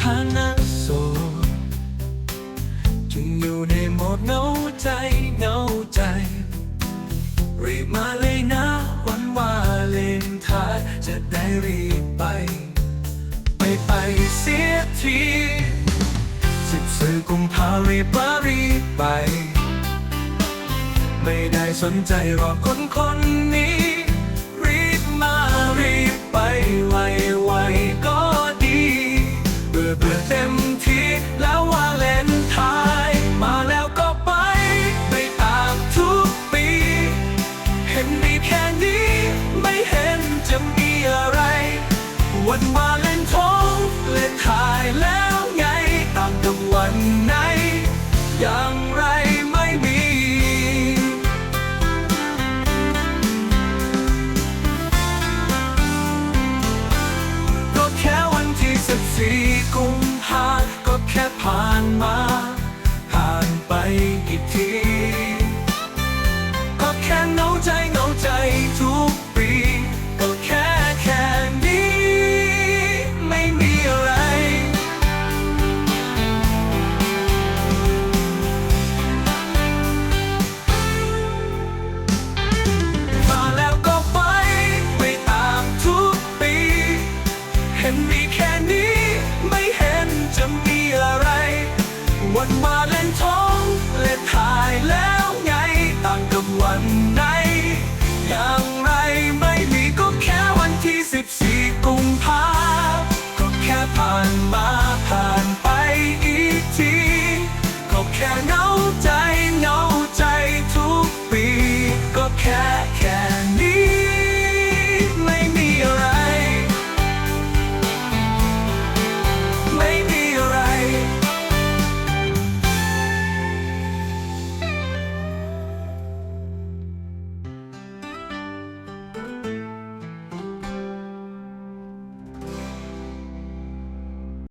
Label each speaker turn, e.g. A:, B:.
A: ฐานะโสดจึงอยู่ในหมดเงาใจเงาใจ รีบมาเลยนะวันว่าเลนทายจะได้รีบไป ไปไปเสียทีสิบสื่อกุมภารีบมรีบไป ไม่ได้สนใจรอคนคนนี้ รีบมารีบ city. kind.